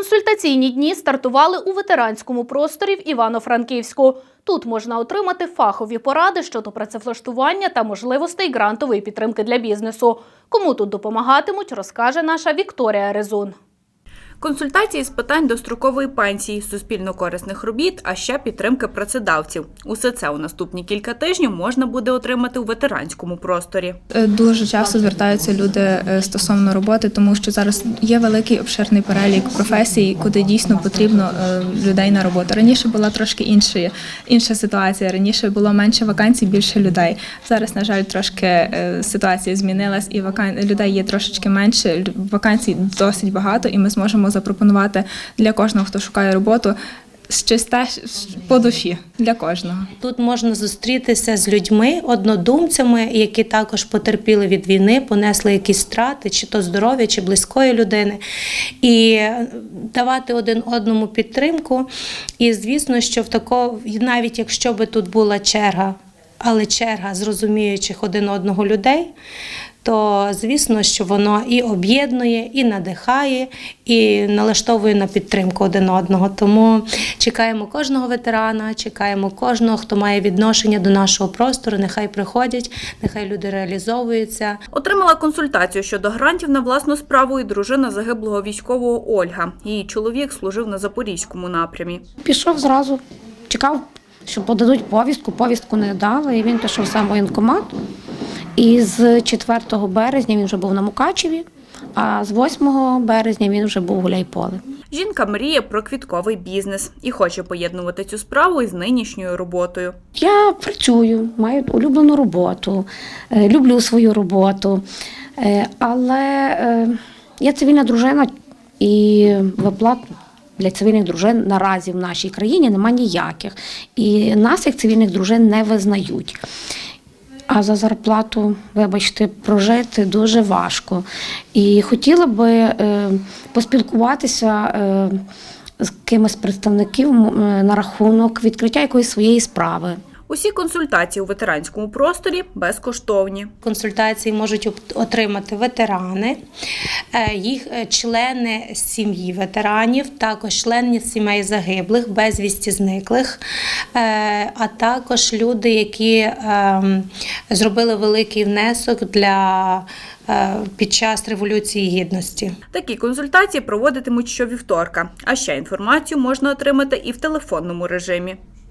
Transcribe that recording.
Консультаційні дні стартували у ветеранському просторі в Івано-Франківську. Тут можна отримати фахові поради щодо працевлаштування та можливостей грантової підтримки для бізнесу. Кому тут допомагатимуть, розкаже наша Вікторія Резун. Консультації з питань дострокової пенсії, суспільно-корисних робіт, а ще підтримки працедавців. Усе це у наступні кілька тижнів можна буде отримати у ветеранському просторі. Е, Дуже часто звертаються люди е, стосовно роботи, тому що зараз є великий обширний перелік професій, куди дійсно потрібно е, людей на роботу. Раніше була трошки інша, інша ситуація. Раніше було менше вакансій, більше людей. Зараз, на жаль, трошки ситуація змінилась, і вакан... людей є трошечки менше. Вакансій досить багато, і ми зможемо запропонувати для кожного, хто шукає роботу. Щось те по душі для кожного. Тут можна зустрітися з людьми, однодумцями, які також потерпіли від війни, понесли якісь страти, чи то здоров'я, чи близької людини, і давати один одному підтримку. І звісно, що в тако, навіть якщо би тут була черга, але черга з розуміючих один одного людей. То звісно, що воно і об'єднує, і надихає, і налаштовує на підтримку один одного. Тому чекаємо кожного ветерана, чекаємо кожного, хто має відношення до нашого простору. Нехай приходять, нехай люди реалізовуються. Отримала консультацію щодо грантів на власну справу і дружина загиблого військового Ольга. Її чоловік служив на запорізькому напрямі. Пішов зразу, чекав, що подадуть повістку. Повістку не дали, і він пішов сам воєнкомат. І з 4 березня він вже був на Мукачеві, а з 8 березня він вже був у Гуляйполе. Жінка мріє про квітковий бізнес і хоче поєднувати цю справу із нинішньою роботою. Я працюю, маю улюблену роботу, е, люблю свою роботу, е, але е, я цивільна дружина і виплат для цивільних дружин наразі в нашій країні немає ніяких. І нас, як цивільних дружин, не визнають. А за зарплату, вибачте, прожити дуже важко. І хотіла би е, поспілкуватися е, з кимось представників е, на рахунок відкриття якоїсь своєї справи. Усі консультації у ветеранському просторі безкоштовні. Консультації можуть отримати ветерани, е, їх е, члени сім'ї ветеранів, також члени сімей загиблих, безвісті зниклих, е, а також люди, які ем, зробили великий внесок для під час революції гідності. Такі консультації проводитимуть щовівторка. А ще інформацію можна отримати і в телефонному режимі.